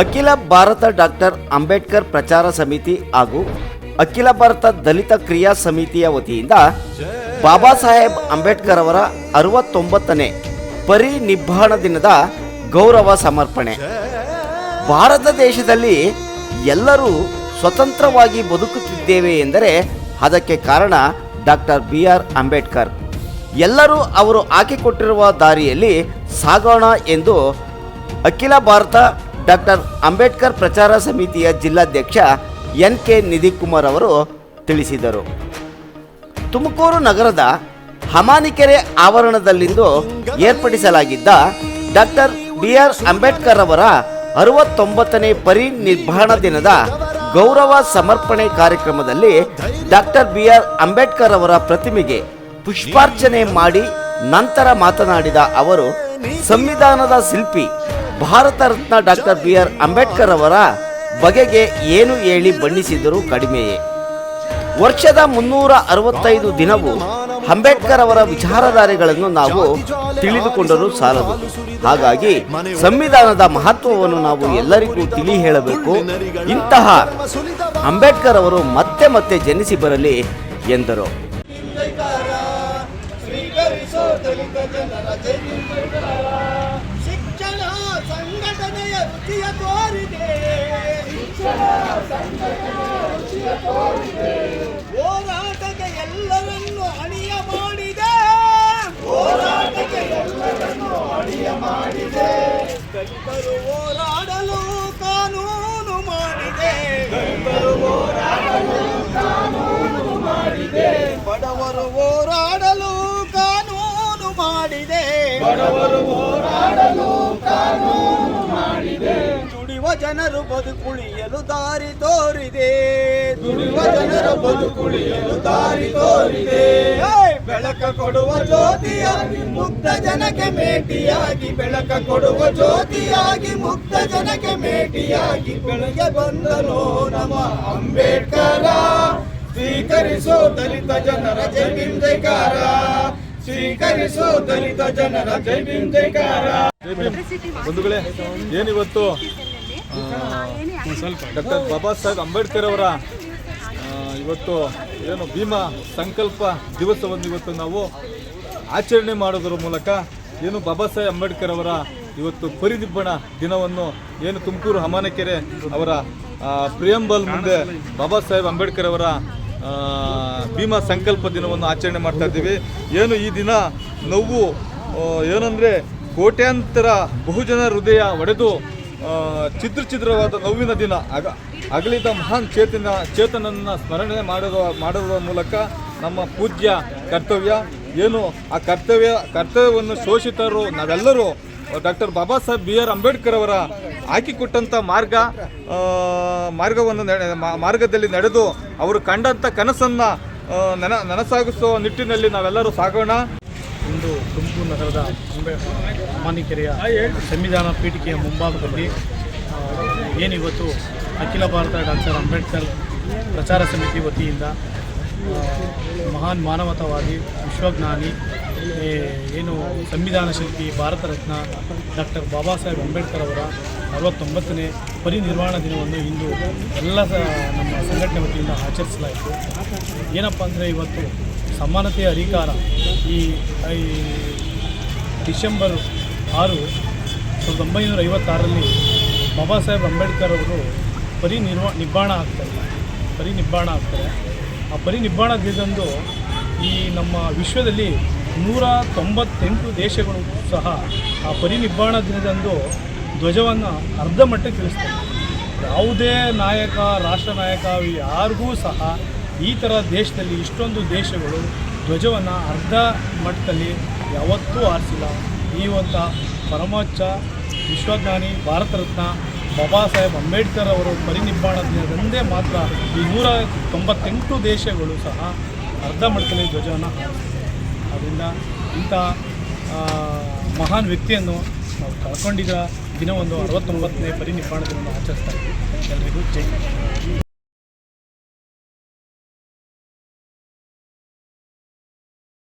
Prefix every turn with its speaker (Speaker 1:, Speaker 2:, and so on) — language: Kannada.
Speaker 1: ಅಖಿಲ ಭಾರತ ಡಾಕ್ಟರ್ ಅಂಬೇಡ್ಕರ್ ಪ್ರಚಾರ ಸಮಿತಿ ಹಾಗೂ ಅಖಿಲ ಭಾರತ ದಲಿತ ಕ್ರಿಯಾ ಸಮಿತಿಯ ವತಿಯಿಂದ ಬಾಬಾ ಸಾಹೇಬ್ ಅಂಬೇಡ್ಕರ್ ಅವರ ಅರವತ್ತೊಂಬತ್ತನೇ ಪರಿನಿಬ್ಬಾಣ ದಿನದ ಗೌರವ ಸಮರ್ಪಣೆ. ಭಾರತ ದೇಶದಲ್ಲಿ ಎಲ್ಲರೂ ಸ್ವತಂತ್ರವಾಗಿ ಬದುಕುತ್ತಿದ್ದೇವೆ ಎಂದರೆ ಅದಕ್ಕೆ ಕಾರಣ ಡಾಕ್ಟರ್ ಬಿ ಆರ್ ಅಂಬೇಡ್ಕರ್. ಎಲ್ಲರೂ ಅವರು ಹಾಕಿಕೊಟ್ಟಿರುವ ದಾರಿಯಲ್ಲಿ ಸಾಗೋಣ ಎಂದು ಅಖಿಲ ಭಾರತ ಡಾಕ್ಟರ್ ಅಂಬೇಡ್ಕರ್ ಪ್ರಚಾರ ಸಮಿತಿಯ ಜಿಲ್ಲಾಧ್ಯಕ್ಷ ಎನ್ ಕೆ ನಿಧಿ ಕುಮಾರ್ ಅವರು ತಿಳಿಸಿದರು. ತುಮಕೂರು ನಗರದ ಹಮಾನಿಕೆರೆ ಆವರಣದಲ್ಲಿಂದು ಏರ್ಪಡಿಸಲಾಗಿದ್ದ ಡಾಕ್ಟರ್ ಬಿ ಆರ್ ಅಂಬೇಡ್ಕರ್ ಅವರ ಅರವತ್ತೊಂಬತ್ತನೇ ಪರಿನಿರ್ವಹಣ ದಿನದ ಗೌರವ ಸಮರ್ಪಣೆ ಕಾರ್ಯಕ್ರಮದಲ್ಲಿ ಡಾಕ್ಟರ್ ಬಿ ಆರ್ ಅಂಬೇಡ್ಕರ್ ಅವರ ಪ್ರತಿಮೆಗೆ ಪುಷ್ಪಾರ್ಚನೆ ಮಾಡಿ ನಂತರ ಮಾತನಾಡಿದ ಅವರು, ಸಂವಿಧಾನದ ಶಿಲ್ಪಿ Bharat Ratna doctor B R Ambedkar ಅವರ ಬಗೆಗೆ ಏನು ಹೇಳಿ ಬಣ್ಣಿಸಿದರೂ ಕಡಿಮೆಯೇ. ವರ್ಷದ ಮುನ್ನೂರ ಅರವತ್ತೈದು ದಿನವು ಅಂಬೇಡ್ಕರ್ ಅವರ ವಿಚಾರಧಾರೆಗಳನ್ನು ನಾವು ತಿಳಿದುಕೊಂಡರೂ ಸಾಲದು. ಹಾಗಾಗಿ ಸಂವಿಧಾನದ ಮಹತ್ವವನ್ನು ನಾವು ಎಲ್ಲರಿಗೂ ತಿಳಿ ಹೇಳಬೇಕು ಇಂತಹ ಅಂಬೇಡ್ಕರ್ ಅವರು ಮತ್ತೆ ಮತ್ತೆ ಜನಿಸಿ ಬರಲಿ ಎಂದರು.
Speaker 2: ಹೋರಾಟಕ್ಕೆ ಎಲ್ಲರನ್ನು ಅಣಿಯ ಮಾಡಿದೆ. ಅಣಿಯ ಮಾಡಿದೆ. ಕಾನೂನು ಮಾಡಿದೆ. ಕಾನೂನು ಮಾಡಿದೆ. ಬಡವರು ಹೋರಾಡಲು ಕಾನೂನು ಮಾಡಿದೆ. ಬಡವರು ಹೋರಾಡಲು ಕಾನೂನು ಜನರು ಬದುಕುಳಿಯಲು ದಾರಿ ತೋರಿದೆ. ದುಡಿಯುವ ಜನರು ಬದುಕುಳಿಯಲು ದಾರಿ ತೋರಿದೆ! ಬೆಳಕ ಕೊಡುವ ಜ್ಯೋತಿಯಾಗಿ ಮುಕ್ತ ಜನಕ್ಕೆ ಮೇಟಿಯಾಗಿ. ಬೆಳಕ ಕೊಡುವ ಜ್ಯೋತಿಯಾಗಿ ಮುಕ್ತ ಜನಕ್ಕೆ ಮೇಟಿಯಾಗಿ. ಬೆಳಗ್ಗೆ ಬಂದನು ನಮ್ಮ ಅಂಬೇಡ್ಕರ. ಸ್ವೀಕರಿಸೋ ದಲಿತ ಜನರ ಜೈಕಾರ. ಸ್ವೀಕರಿಸೋ ದಲಿತ ಜನರ ಜೈಕಾರ.
Speaker 3: ಬಂಧುಗಳೇ, ಏನಿವತ್ತು? ಡಾಕ್ಟರ್ ಬಾಬಾ ಸಾಹೇಬ್ ಅಂಬೇಡ್ಕರ್ ಅವರ ಇವತ್ತು ಏನು ಭೀಮಾ ಸಂಕಲ್ಪ ದಿವಸವನ್ನು ಇವತ್ತು ನಾವು ಆಚರಣೆ ಮಾಡೋದರ ಮೂಲಕ ಏನು ಬಾಬಾ ಸಾಹೇಬ್ ಅಂಬೇಡ್ಕರ್ ಅವರ ಇವತ್ತು ಪರಿದಿಬ್ಬಣ ದಿನವನ್ನು ಏನು ತುಮಕೂರು ಹಮಾನಕೆರೆ ಅವರ ಪ್ರಿಯಂಬಲ್ ಮುಂದೆ ಬಾಬಾ ಸಾಹೇಬ್ ಅಂಬೇಡ್ಕರ್ ಅವರ ಭೀಮಾ ಸಂಕಲ್ಪ ದಿನವನ್ನು ಆಚರಣೆ ಮಾಡ್ತಾ ಇದ್ದೀವಿ. ಏನು ಈ ದಿನ ನೋವು ಏನಂದ್ರೆ ಕೋಟ್ಯಾಂತರ ಬಹುಜನ ಹೃದಯ ಒಡೆದು ಆ, ಚಿತ್ರವಾದ ನೋವಿನ ದಿನ. ಅಗ ಅಗಲಿದ ಮಹಾನ್ ಚೇತನ ಚೇತನನ್ನು ಸ್ಮರಣೆ ಮಾಡುವ ಮಾಡುವ ಮೂಲಕ ನಮ್ಮ ಪೂಜ್ಯ ಕರ್ತವ್ಯ ಏನು? ಆ ಕರ್ತವ್ಯ ಕರ್ತವ್ಯವನ್ನು ಶೋಷಿತರು ನಾವೆಲ್ಲರೂ doctor Baba Saheb B R Ambedkar ಅವರ ಹಾಕಿಕೊಟ್ಟಂಥ ಮಾರ್ಗ ಮಾರ್ಗವನ್ನು ಮಾರ್ಗದಲ್ಲಿ ನಡೆದು ಅವರು ಕಂಡಂಥ ಕನಸನ್ನು ನೆನ ನನಸಾಗಿಸುವ ನಿಟ್ಟಿನಲ್ಲಿ ನಾವೆಲ್ಲರೂ ಸಾಗೋಣ.
Speaker 4: ಇಂದು ತುಮಕೂರು ನಗರದ ಅಂಬೆ ಅಮಾನಿಕೆರೆಯ ಸಂವಿಧಾನ ಪೀಠಿಕೆಯ ಮುಂಭಾಗದಲ್ಲಿ ಏನಿವತ್ತು ಅಖಿಲ ಭಾರತ ಡಾಕ್ಟರ್ ಅಂಬೇಡ್ಕರ್ ಪ್ರಚಾರ ಸಮಿತಿ ವತಿಯಿಂದ ಮಹಾನ್ ಮಾನವತಾವಾದಿ, ವಿಶ್ವಜ್ಞಾನಿ ಏನು ಸಂವಿಧಾನ ಶಿಲ್ಪಿ, ಭಾರತ ರತ್ನ ಡಾಕ್ಟರ್ ಬಾಬಾ ಸಾಹೇಬ್ ಅಂಬೇಡ್ಕರ್ ಅವರ ಅರವತ್ತೊಂಬತ್ತನೇ ಪರಿನಿರ್ವಾಣ ದಿನವನ್ನು ಇಂದು ಎಲ್ಲ ನಮ್ಮ ಸಂಘಟನೆ ವತಿಯಿಂದ ಆಚರಿಸಲಾಯಿತು. ಏನಪ್ಪ ಅಂದರೆ ಇವತ್ತು ಸಮಾನತೆಯ ಅಧಿಕಾರ ಈ ಡಿಸೆಂಬರ್ ಆರು ಸಾವಿರದ ಒಂಬೈನೂರ ಐವತ್ತಾರರಲ್ಲಿ ಬಾಬಾ ಸಾಹೇಬ್ ಅಂಬೇಡ್ಕರ್ ಅವರು ಪರಿ ನಿರ್ವ ನಿಬ್ಬಾಣ ಆಗ್ತಾರೆ. ಪರಿ ನಿಬ್ಬಾಣ ಆಗ್ತಾರೆ. ಆ ಪರಿ ದಿನದಂದು ಈ ನಮ್ಮ ವಿಶ್ವದಲ್ಲಿ ನೂರ ತೊಂಬತ್ತೆಂಟು ದೇಶಗಳು ಸಹ ಆ ಪರಿ ನಿಬ್ಬಾಣ ದಿನದಂದು ಧ್ವಜವನ್ನು ಅರ್ಧ ಮಟ್ಟಕ್ಕೆ ಇಳಿಸ್ತಾರೆ. ಯಾವುದೇ ನಾಯಕ, ರಾಷ್ಟ್ರ ನಾಯಕ, ಯಾರಿಗೂ ಸಹ ಈ ಥರ ದೇಶದಲ್ಲಿ ಇಷ್ಟೊಂದು ದೇಶಗಳು ಧ್ವಜವನ್ನು ಅರ್ಧ ಮಟ್ಟದಲ್ಲಿ ಯಾವತ್ತೂ ಆರಿಸಿಲ್ಲ. ಈ ಒಂದು ಪರಮೋಚ್ಚ, ವಿಶ್ವಜ್ಞಾನಿ, ಭಾರತ ರತ್ನ, ಬಾಬಾ ಸಾಹೇಬ್ ಅಂಬೇಡ್ಕರ್ ಅವರು ಪರಿನಿಬ್ಬಾಣ ದಿನದಂದೇ ಮಾತ್ರ ಈ ನೂರ ತೊಂಬತ್ತೆಂಟು ದೇಶಗಳು ಸಹ ಅರ್ಧ ಮಟ್ಟದಲ್ಲಿ ಧ್ವಜವನ್ನು ಹಾರಿಸ್ತಾರೆ ಅದರಿಂದ ಇಂಥ ಮಹಾನ್ ವ್ಯಕ್ತಿಯನ್ನು ನಾವು ಕಳ್ಕೊಂಡಿದ್ದ ದಿನವೊಂದು ಅರವತ್ತೊಂಬತ್ತನೇ ಪರಿನಿಬ್ಬಾಣ ದಿನವನ್ನು ಆಚರಿಸ್ತಾ ಇದ್ದೀವಿ. ಎಲ್ರಿಗೂ ಜೈ